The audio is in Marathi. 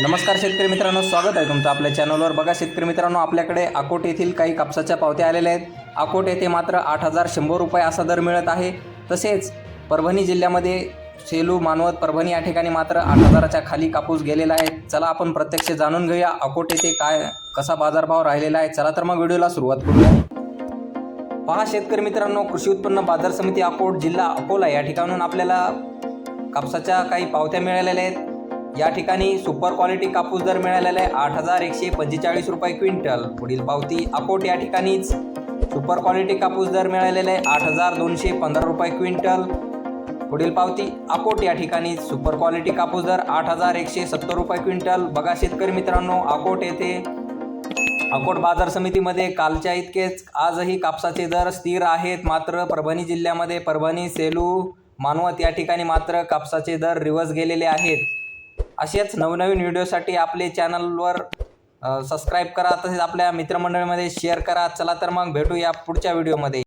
नमस्कार शेतकरी मित्रांनो स्वागत आहे तुमचं आपल्या चॅनलवर बघा शेतकरी मित्रांनो आपल्याकडे अकोट येथील काही कापसाच्या पावत्या आलेल्या आहेत. अकोट येथे मात्र आठ हजार शंभर रुपये असा दर मिळत आहे. तसेच परभणी जिल्ह्यामध्ये सेलू मानवत परभणी या ठिकाणी मात्र आठ हजाराच्या खाली कापूस गेलेला आहे. चला आपण प्रत्यक्ष जाणून घेऊया अकोट येथे काय कसा बाजारभाव राहिलेला आहे. चला तर मग व्हिडिओला सुरुवात करूया. पहा शेतकरी मित्रांनो कृषी उत्पन्न बाजार समिती अकोट जिल्हा अकोला या ठिकाणून आपल्याला कापसाच्या काही पावत्या मिळालेल्या आहेत. या ठिकाणी सुपर क्वालिटी कापूस दर मिळालेला आहे आठ हजार एकशे पंचेचाळीस रुपये क्विंटल. पुढील पावती अकोट या ठिकाणीच. सुपर क्वालिटी कापूस दर मिळालेला आहे आठ हजार दोनशे पंधरा रुपये क्विंटल. पुढील पावती अकोट या ठिकाणी सुपर क्वालिटी कापूस दर आठ हजार एकशे सत्तर रुपये क्विंटल. बघा शेतकरी मित्रांनो अकोट येथे. अकोट बाजार समितीमध्ये कालच्या इतकेच. आजही कापसाचे दर स्थिर आहेत. मात्र परभणी जिल्ह्यामध्ये परभणी सेलू मानवत या ठिकाणी मात्र कापसाचे दर रिवर्स गेलेले आहेत. असेच नवनवीन व्हिडिओसाठी आपले चॅनलवर सबस्क्राईब करा. तसेच आपल्या मित्रमंडळीमध्ये शेअर करा. चला तर मग भेटूया पुढच्या व्हिडिओमध्ये